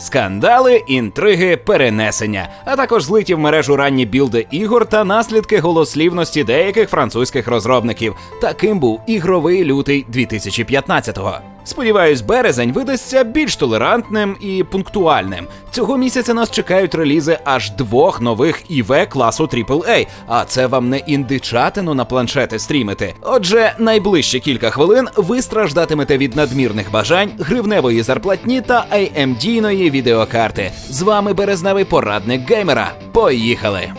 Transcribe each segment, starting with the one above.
Скандали, інтриги, перенесення, а також злиті в мережу ранні білди ігор та наслідки голослівності деяких французьких розробників. Таким був ігровий лютий 2015-го. Сподіваюсь, березень видасться більш толерантним і пунктуальним. Цього місяця нас чекають релізи аж двох нових ІВ класу AAA, а це вам не індичатину на планшети стрімити. Отже, найближчі кілька хвилин ви страждатимете від надмірних бажань, гривневої зарплатні та AMD-ної відеокарти. З вами березневий порадник геймера. Поїхали!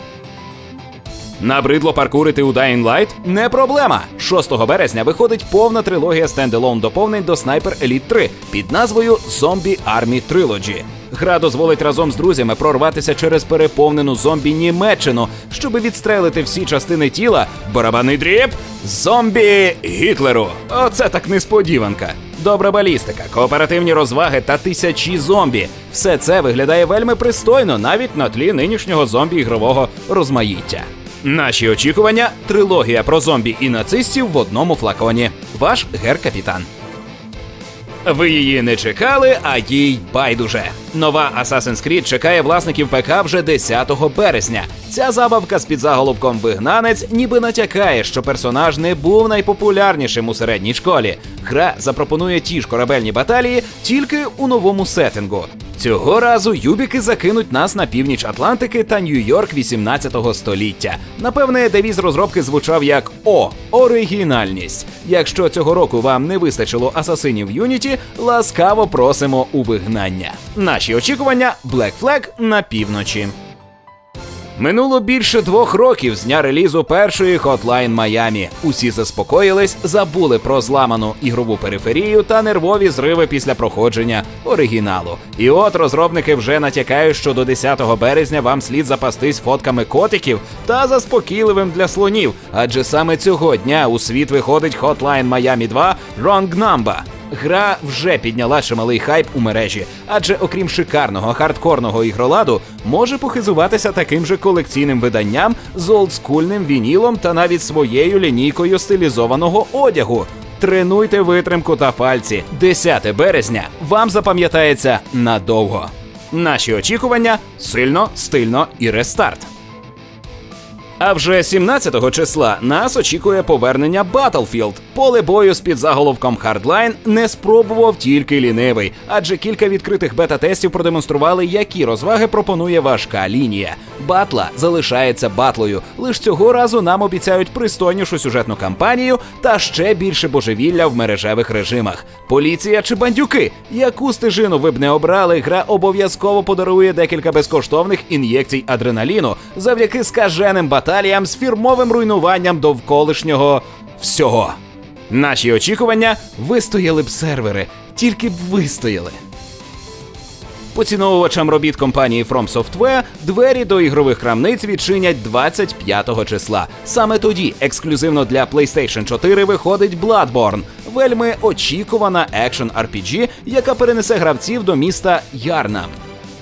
Набридло паркурити у Dying Light? Не проблема. 6 березня виходить повна трилогія стендалон доповнень до Sniper Elite 3 під назвою Zombie Army Trilogy. Гра дозволить разом з друзями прорватися через переповнену зомбі Німеччину, щоби відстрелити всі частини тіла, барабанний дріб, зомбі Гітлеру. Оце так несподіванка. Добра балістика, кооперативні розваги та тисячі зомбі. Все це виглядає вельми пристойно, навіть на тлі нинішнього зомбі ігрового розмаїття. Наші очікування трилогія про зомбі і нацистів в одному флаконі. Ваш гер-капітан. Ви її не чекали, а їй байдуже. Нова Assassin's Creed чекає власників ПК вже 10 березня. Ця забавка з підзаголовком Вигнанець ніби натякає, що персонаж не був найпопулярнішим у середній школі. Гра запропонує ті ж корабельні баталії тільки у новому сеттингу. Цього разу юбіки закинуть нас на північ Атлантики та Нью-Йорк 18 століття. Напевне, девіз розробки звучав як О, оригінальність. Якщо цього року вам не вистачило асасинів Юніті, ласкаво просимо у вигнання. Наші очікування Black Flag на півночі. Минуло більше двох років з дня релізу першої Hotline Miami. Усі заспокоїлись, забули про зламану ігрову периферію та нервові зриви після проходження оригіналу. І от розробники вже натякають, що до 10 березня вам слід запастись фотками котиків та заспокійливим для слонів. Адже саме цього дня у світ виходить Hotline Miami 2 Wrong Number. Гра вже підняла чималий хайп у мережі, адже окрім шикарного хардкорного ігроладу, може похизуватися таким же колекційним виданням з олдскульним вінілом та навіть своєю лінійкою стилізованого одягу. Тренуйте витримку та пальці. 10 березня вам запам'ятається надовго. Наші очікування сильно, стильно і рестарт. А вже 17 числа нас очікує повернення Battlefield. Поле бою з під заголовком Hardline не спробував тільки лінивий, адже кілька відкритих бета-тестів продемонстрували, які розваги пропонує важка лінія. Батла залишається батлою. Лиш цього разу нам обіцяють пристойнішу сюжетну кампанію та ще більше божевілля в мережевих режимах. Поліція чи бандюки, яку стежину ви б не обрали, гра обов'язково подарує декілька безкоштовних ін'єкцій адреналіну завдяки скаженим баталіям з фірмовим руйнуванням довколишнього всього. Наші очікування вистояли б сервери, тільки б вистояли. Поціновувачам робіт компанії From Software двері до ігрових крамниць відчинять 25 числа. Саме тоді ексклюзивно для PlayStation 4 виходить Bloodborne, вельми очікувана екшен RPG, яка перенесе гравців до міста Ярнам,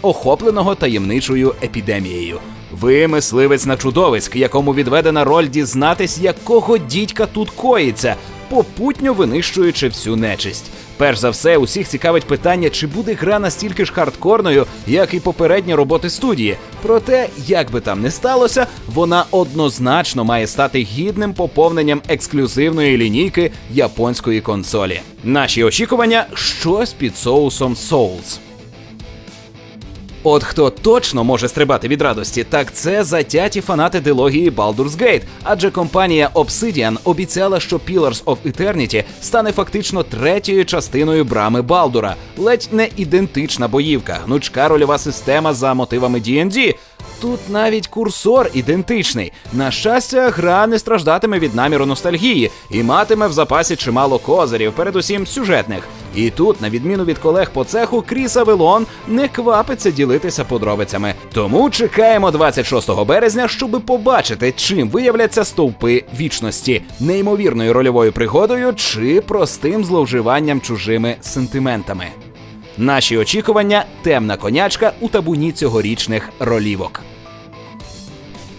охопленого таємничою епідемією. Ви мисливець на чудовиськ, якому відведена роль дізнатись, якого дідька тут коїться, попутньо винищуючи всю нечисть. Перш за все, усіх цікавить питання, чи буде гра настільки ж хардкорною, як і попередні роботи студії. Проте, як би там не сталося, вона однозначно має стати гідним поповненням ексклюзивної лінійки японської консолі. Наші очікування щось під соусом Souls. От хто точно може стрибати від радості, так це затяті фанати дилогії Baldur's Gate, адже компанія Obsidian обіцяла, що Pillars of Eternity стане фактично третьою частиною брами Балдура, ледь не ідентична боївка, гнучка рольова система за мотивами D&D. Тут навіть курсор ідентичний. На щастя, гра не страждатиме від наміру ностальгії і матиме в запасі чимало козирів, передусім сюжетних. І тут, на відміну від колег по цеху, Кріс Авелон не квапиться ділитися подробицями. Тому чекаємо 26 березня, щоби побачити, чим виявляться стовпи вічності, неймовірною рольовою пригодою чи простим зловживанням чужими сентиментами. Наші очікування темна конячка у табуні цьогорічних ролівок.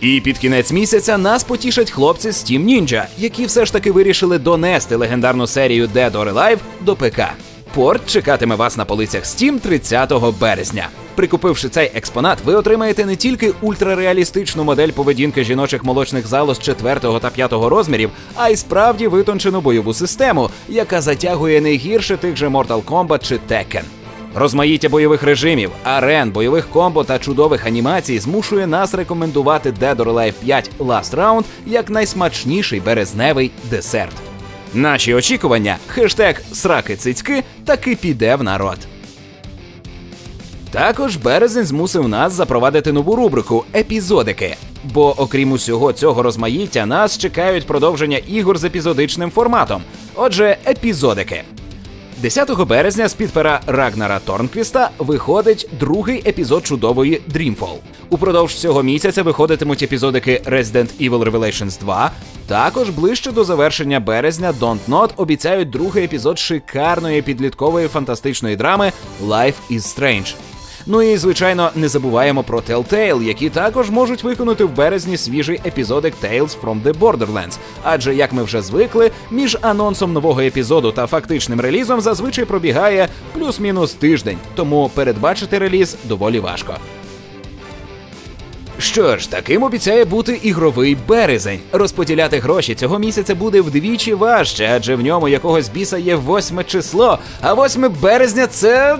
І під кінець місяця нас потішать хлопці з Team Ninja, які все ж таки вирішили донести легендарну серію Dead or Alive до ПК. Порт чекатиме вас на полицях Steam 30 березня. Прикупивши цей експонат, ви отримаєте не тільки ультрареалістичну модель поведінки жіночих молочних залоз 4 та 5 розмірів, а й справді витончену бойову систему, яка затягує не гірше тих же Mortal Kombat чи Tekken. Розмаїття бойових режимів, арен, бойових комбо та чудових анімацій змушує нас рекомендувати Dead or Alive 5 Last Round як найсмачніший березневий десерт. Наші очікування, хештег сраки цицьки таки піде в народ. Також березень змусив нас запровадити нову рубрику епізодики. Бо, окрім усього цього розмаїття, нас чекають продовження ігор з епізодичним форматом. Отже, епізодики. 10 березня з під пера Рагнара Торнквіста виходить другий епізод чудової Dreamfall. Упродовж цього місяця виходитимуть епізодики Resident Evil Revelations 2. Також ближче до завершення березня Don't Not обіцяють другий епізод шикарної підліткової фантастичної драми Life is Strange. Ну і звичайно, не забуваємо про Telltale, які також можуть виконати в березні свіжий епізодик Tales from the Borderlands. Адже, як ми вже звикли, між анонсом нового епізоду та фактичним релізом зазвичай пробігає плюс-мінус тиждень, тому передбачити реліз доволі важко. Що ж, таким обіцяє бути ігровий березень. Розподіляти гроші цього місяця буде вдвічі важче, адже в ньому якогось біса є восьме число, а 8 березня це.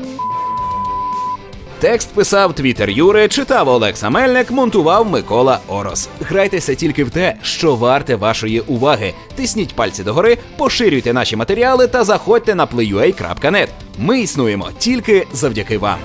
Текст писав Твіттер Юри, читав Олекса Мельник, монтував Микола Орос. Грайтеся тільки в те, що варте вашої уваги. Тисніть пальці догори, поширюйте наші матеріали та заходьте на playua.net. Ми існуємо тільки завдяки вам.